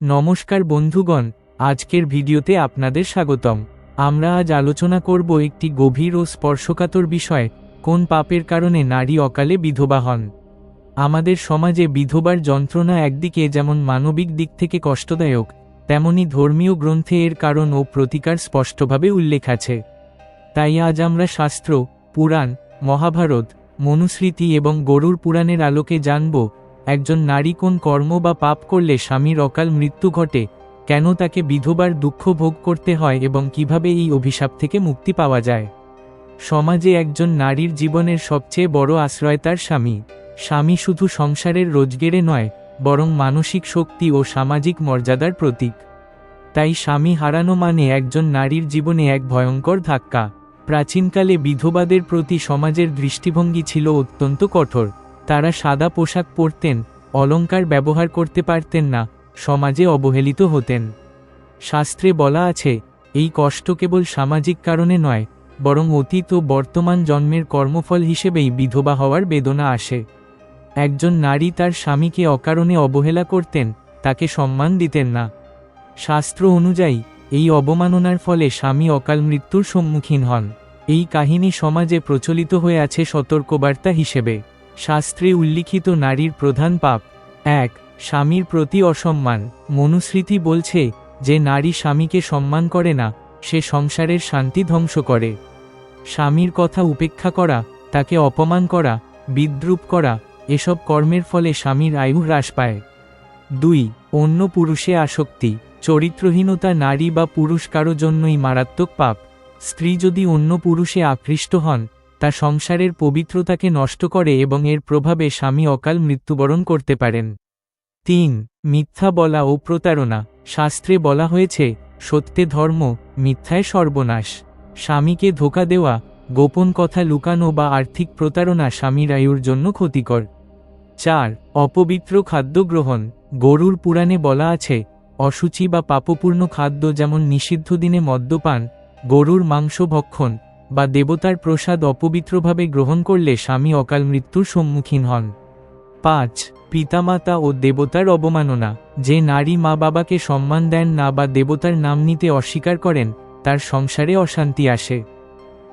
নমস্কার বন্ধুগণ, আজকের ভিডিওতে আপনাদের স্বাগতম। আমরা আজ আলোচনা করব একটি গভীর ও স্পর্শকাতর বিষয়, কোন পাপের কারণে নারী অকালে বিধবা হন। আমাদের সমাজে বিধবার যন্ত্রণা একদিকে যেমন মানবিক দিক থেকে কষ্টদায়ক, তেমনি ধর্মীয় গ্রন্থে এর কারণ ও প্রতিকার স্পষ্টভাবে উল্লেখ আছে। তাই আজ আমরা শাস্ত্র, পুরাণ, মহাভারত, মনুস্মৃতি এবং গরুর পুরাণের আলোকে জানব একজন নারী কোন কর্ম বা পাপ করলে স্বামীর অকাল মৃত্যু ঘটে, কেন তাকে বিধবার দুঃখ ভোগ করতে হয় এবং কীভাবে এই অভিশাপ থেকে মুক্তি পাওয়া যায়? সমাজে একজন নারীর জীবনের সবচেয়ে বড় আশ্রয় তার স্বামী। স্বামী শুধু সংসারের রোজগেরে নয়, বরং মানসিক শক্তি ও সামাজিক মর্যাদার প্রতীক। তাই স্বামী হারানো মানে একজন নারীর জীবনে এক ভয়ঙ্কর ধাক্কা। প্রাচীনকালে বিধবাদের প্রতি সমাজের দৃষ্টিভঙ্গি ছিল অত্যন্ত কঠোর। তারা সাদা পোশাক পরতেন, অলংকার ব্যবহার করতে পারতেন না, সমাজে অবহেলিত হতেন। শাস্ত্রে বলা আছে, এই কষ্ট কেবল সামাজিক কারণে নয়, বরং অতীত ও বর্তমান জন্মের কর্মফল হিসেবেই বিধবা হওয়ার বেদনা আসে। একজন নারী তার স্বামীকে অকারণে অবহেলা করতেন, তাকে সম্মান দিতেন না। শাস্ত্র অনুযায়ী, এই অবমাননার ফলে স্বামী অকাল মৃত্যুর সম্মুখীন হন। এই কাহিনী সমাজে প্রচলিত হয়ে আছে সতর্কবার্তা হিসেবে। শাস্ত্রে উল্লিখিত নারীর প্রধান পাপ। এক, স্বামীর প্রতি অসম্মান। মনুস্মৃতি বলছে যে নারী স্বামীকে সম্মান করে না, সে সংসারের শান্তি ধ্বংস করে। স্বামীর কথা উপেক্ষা করা, তাকে অপমান করা, বিদ্রুপ করা, এসব কর্মের ফলে স্বামীর আয়ু হ্রাস পায়। দুই, অন্য পুরুষে আসক্তি। চরিত্রহীনতা নারী বা পুরুষ কারও জন্যই মারাত্মক পাপ। স্ত্রী যদি অন্য পুরুষে আকৃষ্ট হন তা সংসারের পবিত্রতাকে নষ্ট করে এবং এর প্রভাবে স্বামী অকাল মৃত্যুবরণ করতে পারেন। তিন, মিথ্যা বলা ও প্রতারণা। শাস্ত্রে বলা হয়েছে, সত্যে ধর্ম, মিথ্যায় সর্বনাশ। স্বামীকে ধোকা দেওয়া, গোপন কথা লুকানো বা আর্থিক প্রতারণা স্বামীর আয়ুর জন্য ক্ষতিকর। চার, অপবিত্র খাদ্য গ্রহণ। গরুর পুরাণে বলা আছে অসুচি বা পাপপূর্ণ খাদ্য যেমন নিষিদ্ধ দিনে মদ্যপান, গরুর মাংস ভক্ষণ বা দেবতার প্রসাদ অপবিত্রভাবে গ্রহণ করলে স্বামী অকাল মৃত্যুর সম্মুখীন হন। পাঁচ, পিতামাতা ও দেবতার অবমাননা। যে নারী মা বাবাকে সম্মান দেন না বা দেবতার নাম নিতে অস্বীকার করেন, তার সংসারে অশান্তি আসে।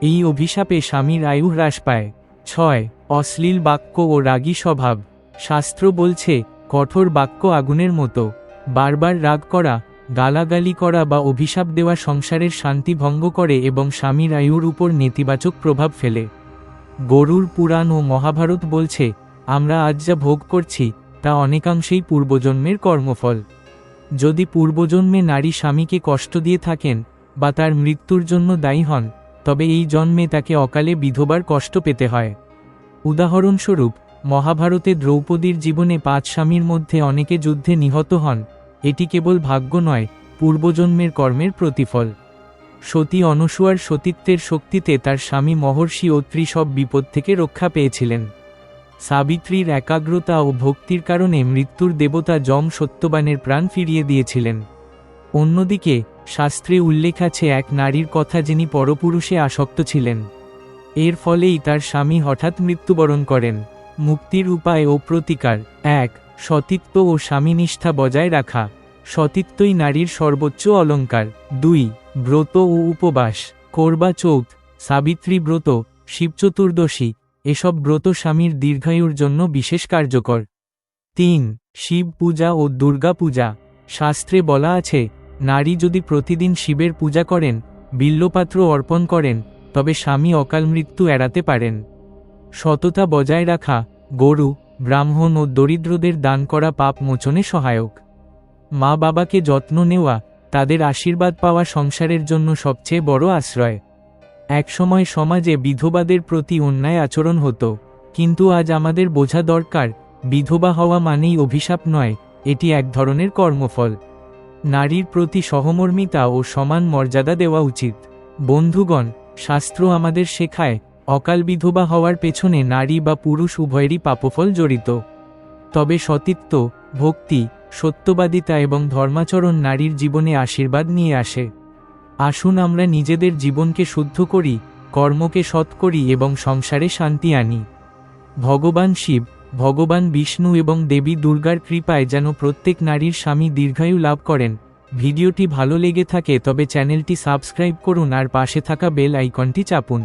এই অভিশাপে স্বামীর আয়ু হ্রাস পায়। ছয়, অশ্লীল বাক্য ও রাগী স্বভাব। শাস্ত্র বলছে, কঠোর বাক্য আগুনের মতো। বারবার রাগ করা গালাগালি করা বা অভিশাপ দেওয়া সংসারের শান্তি ভঙ্গ করে এবং স্বামীর আয়ুর উপর নেতিবাচক প্রভাব ফেলে। গরুর পুরাণ ও মহাভারত বলছে, আমরা আজ যা ভোগ করছি, তা অনেকাংশেই পূর্বজন্মের কর্মফল। যদি পূর্বজন্মে নারী স্বামীকে কষ্ট দিয়ে থাকেন বা তার মৃত্যুর জন্য দায়ী হন, তবে এই জন্মে তাকে অকালে বিধবার কষ্ট পেতে হয়। উদাহরণস্বরূপ, মহাভারতে দ্রৌপদীর জীবনে পাঁচ স্বামীর মধ্যে অনেকে যুদ্ধে নিহত হন। এটি কেবল ভাগ্য নয়, পূর্বজন্মের কর্মের প্রতিফল। সতী অনসুয়ার সতীত্বের শক্তিতে তার স্বামী মহর্ষি অত্রি সব বিপদ থেকে রক্ষা পেয়েছিলেন। সাবিত্রীর একাগ্রতা ও ভক্তির কারণে মৃত্যুর দেবতা যম সত্যবানের প্রাণ ফিরিয়ে দিয়েছিলেন। অন্যদিকে, শাস্ত্রে উল্লেখ আছে এক নারীর কথা যিনি পরপুরুষে আসক্ত ছিলেন। এর ফলেই তার স্বামী হঠাৎ মৃত্যুবরণ করেন। মুক্তির উপায় ও প্রতিকার এক সতীত্ব ও স্বামীনিষ্ঠা বজায় রাখা, সতীত্বই নারীর সর্বোচ্চ অলঙ্কার। দুই, ব্রত ও উপবাস। করবা চৌথ, সাবিত্রী ব্রত শিবচতুর্দশী এসব ব্রত স্বামীর দীর্ঘায়ুর জন্য বিশেষ কার্যকর। তিন, শিব পূজা ও দুর্গা পূজা। শাস্ত্রে বলা আছে, নারী যদি প্রতিদিন শিবের পূজা করেন, বিল্লপাত্র অর্পণ করেন, তবে স্বামী অকাল মৃত্যু এড়াতে পারেন। সততা বজায় রাখা, গরু ব্রাহ্মণ ও দরিদ্রদের দান করা পাপ মোচনে সহায়ক। মা বাবাকে যত্ন নেওয়া, তাদের আশীর্বাদ পাওয়া সংসারের জন্য সবচেয়ে বড় আশ্রয়। একসময় সমাজে বিধবাদের প্রতি অন্যায় আচরণ হতো, কিন্তু আজ আমাদের বোঝা দরকার, বিধবা হওয়া মানেই অভিশাপ নয়, এটি এক ধরনের কর্মফল। নারীর প্রতি সহমর্মিতা ও সমান মর্যাদা দেওয়া উচিত। বন্ধুগণ, শাস্ত্র আমাদের শেখায় অকাল বিধবা হওয়ার পেছনে নারী বা পুরুষ উভয়েরই পাপফল জড়িত। তবে সতীত্ব, ভক্তি, সত্যবাদিতা এবং ধর্মাচরণ নারীর জীবনে আশীর্বাদ নিয়ে আসে। আসুন আমরা নিজেদের জীবনকে শুদ্ধ করি, কর্মকে সৎ করি এবং সংসারে শান্তি আনি। ভগবান শিব, ভগবান বিষ্ণু এবং দেবী দুর্গার কৃপায় যেন প্রত্যেক নারীর স্বামী দীর্ঘায়ু লাভ করেন। ভিডিওটি ভালো লেগে থাকে তবে চ্যানেলটি সাবস্ক্রাইব করুন আর পাশে থাকা বেল আইকনটি চাপুন।